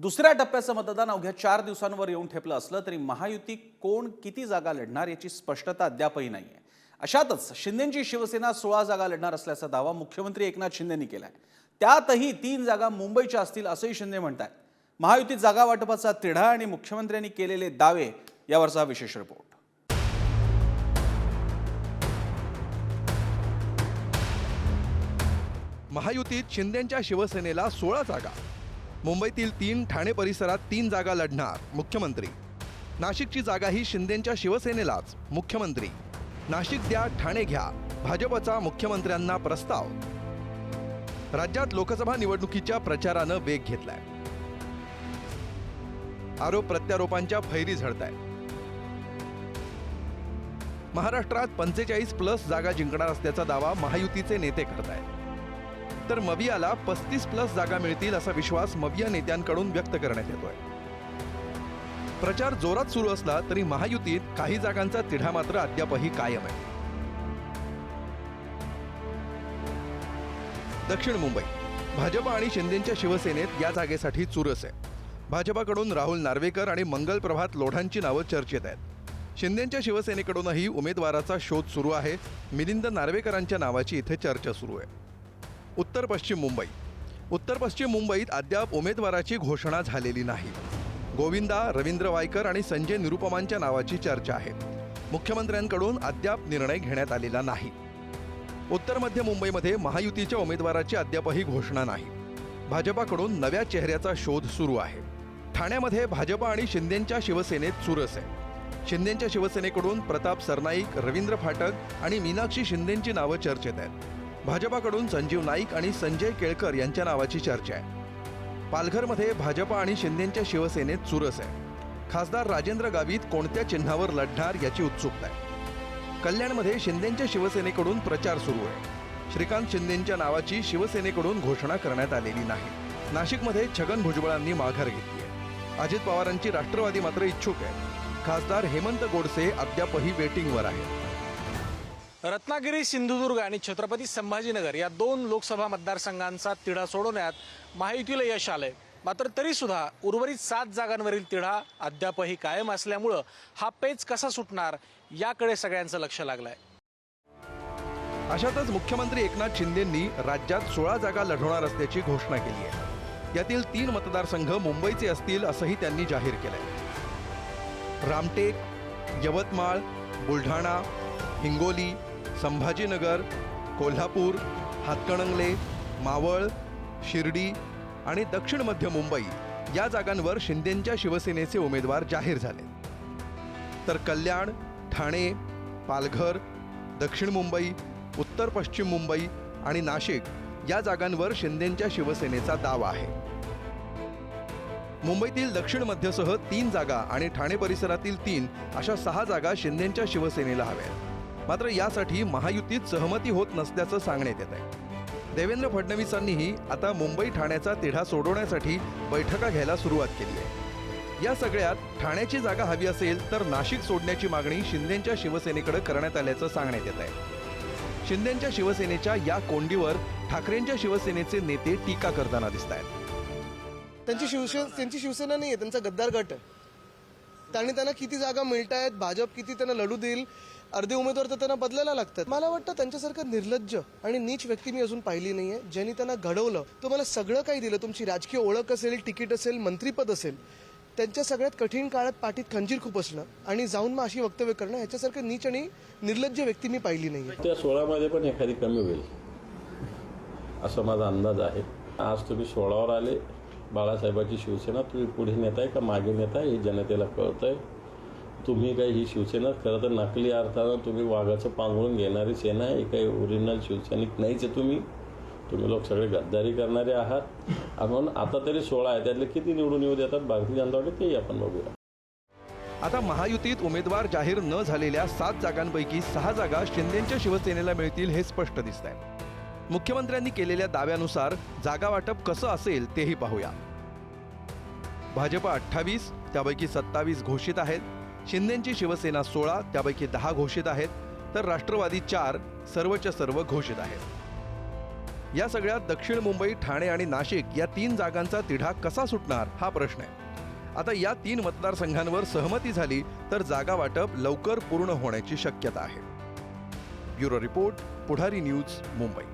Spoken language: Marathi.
दुसऱ्या टप्प्याचं मतदान अवघ्या चार दिवसांवर येऊन ठेपलं असलं तरी महायुती कोण किती जागा लढणार याची स्पष्टता अद्यापही नाही आहे अशातच शिंदेची शिवसेना सोळा जागा लढणार असल्याचा दावा मुख्यमंत्री एकनाथ शिंदेनी आहे त्यातही तीन जागा मुंबईच्या असतील असंही शिंदे म्हणतात महायुतीत जागा वाटपाचा तिढा आणि मुख्यमंत्र्यांनी केलेले दावे यावरचा विशेष रिपोर्ट. महायुतीत शिंदेच्या शिवसेनेला सोळा जागा. मुंबईतील तीन ठाणे परिसरात तीन जागा लढणार मुख्यमंत्री. नाशिकची जागा ही शिंदेंच्या शिवसेनेलाच मुख्यमंत्री. नाशिक द्या ठाणे घ्या भाजपचा मुख्यमंत्र्यांना प्रस्ताव. राज्यात लोकसभा निवडणुकीच्या प्रचारानं वेग घेतलाय. आरोप प्रत्यारोपांच्या फैरी झडत आहेत महाराष्ट्रात पंचेचाळीस प्लस जागा जिंकणार असल्याचा दावा महायुतीचे नेते करत आहेत तर मवियाला पस्तीस प्लस जागा मिळतील असा विश्वास मविया नेत्यांकडून व्यक्त करण्यात येतोय. प्रचार जोरात सुरू असला तरी महायुतीत काही जागांचा तिढा मात्र अद्यापही कायम आहे. दक्षिण मुंबई. भाजप आणि शिंदेच्या शिवसेनेत या जागेसाठी चुरस आहे. भाजपाकडून राहुल नार्वेकर आणि मंगल प्रभात लोढांची नावं चर्चेत आहेत. शिंदेच्या शिवसेनेकडूनही उमेदवाराचा शोध सुरू आहे. मिलिंद नार्वेकरांच्या नावाची इथे चर्चा सुरू आहे. उत्तर पश्चिम मुंबई. उत्तर पश्चिम मुंबईत अद्याप उमेदवाराची घोषणा झालेली नाही. गोविंदा रवींद्र वायकर आणि संजय निरुपमांच्या नावाची चर्चा आहे. मुख्यमंत्र्यांकडून अद्याप निर्णय घेण्यात आलेला नाही. उत्तर मध्य मुंबईमध्ये महायुतीच्या उमेदवाराची अद्यापही घोषणा नाही. भाजपाकडून नव्या चेहऱ्याचा शोध सुरू आहे. ठाण्यामध्ये भाजप आणि शिंदेच्या शिवसेनेत चुरस आहे. शिंदेच्या शिवसेनेकडून प्रताप सरनाईक रवींद्र फाटक आणि मीनाक्षी शिंदेची नावं चर्चेत आहेत. भाजपाकडून संजीव नाईक आणि संजय केळकर यांच्या नावाची चर्चा आहे. पालघरमध्ये भाजपा आणि शिंदेच्या शिवसेनेत चुरस आहे. खासदार राजेंद्र गावित कोणत्या चिन्हावर लढणार याची उत्सुकता आहे. कल्याणमध्ये शिंदेच्या शिवसेनेकडून प्रचार सुरू आहे. श्रीकांत शिंदेच्या नावाची शिवसेनेकडून घोषणा करण्यात आलेली नाही. नाशिकमध्ये छगन भुजबळांनी माघार घेतली आहे. अजित पवारांची राष्ट्रवादी मात्र इच्छुक आहे. खासदार हेमंत गोडसे अद्यापही वेटिंगवर आहेत. रत्नागिरी सिंधुदुर्ग आणि छत्रपती संभाजीनगर या दोन लोकसभा मतदारसंघांचा तिढा सोडवण्यात महायुतीला यश आलंय. मात्र तरीसुद्धा उर्वरित सात जागांवरील तिढा अद्यापही कायम असल्यामुळं हा पेच कसा सुटणार याकडे सगळ्यांचं लक्ष लागलंय. अशातच मुख्यमंत्री एकनाथ शिंदेंनी राज्यात सोळा जागा लढवणार असल्याची घोषणा केली आहे. यातील तीन मतदारसंघ मुंबईचे असतील असंही त्यांनी जाहीर केलंय. रामटेक यवतमाळ बुलढाणा हिंगोली संभाजीनगर कोल्हापूर हातकणंगले मावळ शिर्डी आणि दक्षिण मध्य मुंबई या जागांवर शिंदेंच्या शिवसेनेचे उमेदवार जाहीर झाले. तर कल्याण ठाणे पालघर दक्षिण मुंबई उत्तर पश्चिम मुंबई आणि नाशिक या जागांवर शिंदेंच्या शिवसेनेचा दावा आहे. मुंबईतील दक्षिण मध्यसह तीन जागा आणि ठाणे परिसरातील तीन अशा सहा जागा शिंदेंच्या शिवसेनेला हव्या मात्र यासाठी महायुतीत सहमती होत नसल्याचं सांगण्यात येत आहे. देवेंद्र फडणवीसांनीही आता मुंबई ठाण्याचा तिढा सोडवण्यासाठी बैठका घ्यायला सुरुवात केली आहे. या सगळ्यात ठाण्याची जागा हवी असेल तर नाशिक सोडण्याची मागणी शिंदेच्या शिवसेनेकडे करण्यात आल्याचं सांगण्यात येत आहे. शिंदेच्या शिवसेनेच्या या कोंडीवर ठाकरेंच्या शिवसेनेचे नेते टीका करताना दिसत आहेत त्यांची शिवसेना त्यांची शिवसेना नाही आहे त्यांचा गद्दार गट आहे. आणि त्यांना किती जागा मिळत आहेत भाजप किती त्यांना लढू देईल अर्धे उमेदवार तर त्यांना बदलायला लागतात. मला वाटतं त्यांच्यासारखं निर्लज्ज आणि नीच व्यक्ती मी अजून पाहिली नाहीये ज्यांनी त्यांना घडवलं. तुम्हाला सगळं काही दिलं तुमची राजकीय ओळख असेल तिकीट असेल मंत्रीपद असेल त्यांच्या सगळ्यात कठीण काळात पाठीत खंजीर खूप असणं आणि जाऊन मग अशी वक्तव्य करणं ह्याच्यासारखं नीच आणि निर्लज्ज व्यक्ती मी पाहिली नाहीये. त्या सोळामध्ये पण एखादी कमी होईल असा माझा अंदाज आहे. आज तुम्ही सोळावर आले बाळासाहेबाची शिवसेना तुम्ही पुढे नेताय का मागे नेताय हे जनतेला कळतंय. तुम्ही काही ही शिवसेना खरं तर नकली अर्थानं तुम्ही वाघाचं पांघरून घेणारी सेना आहे काही ओरिजिनल शिवसैनिक नाहीच आहे तुम्ही. तुम्ही लोक सगळे गद्दारी करणारे आहात. म्हणून आता तरी सोळा आहे त्यातले किती निवडून येऊ देतात? भारतीय जनता पार्टी तेही आपण बघूया. आता महायुतीत उमेदवार जाहीर न झालेल्या सात जागांपैकी सहा जागा शिंदेच्या शिवसेनेला मिळतील हे स्पष्ट दिसत आहे मुख्यमंत्र्यांनी केलेल्या दाव्यानुसार जागा वाटप कसं असेल तेही पाहूया. भाजप अठ्ठावीस त्यापैकी सत्तावीस घोषित आहेत. शिंदेची शिवसेना सोळा त्यापैकी दहा घोषित आहेत. तर राष्ट्रवादी चार सर्वच्या सर्व घोषित आहेत. या सगळ्यात दक्षिण मुंबई ठाणे आणि नाशिक या तीन जागांचा तिढा कसा सुटणार हा प्रश्न आहे. आता या तीन मतदारसंघांवर सहमती झाली तर जागा वाटप लवकर पूर्ण होण्याची शक्यता आहे. Bureau report Pudhari news Mumbai.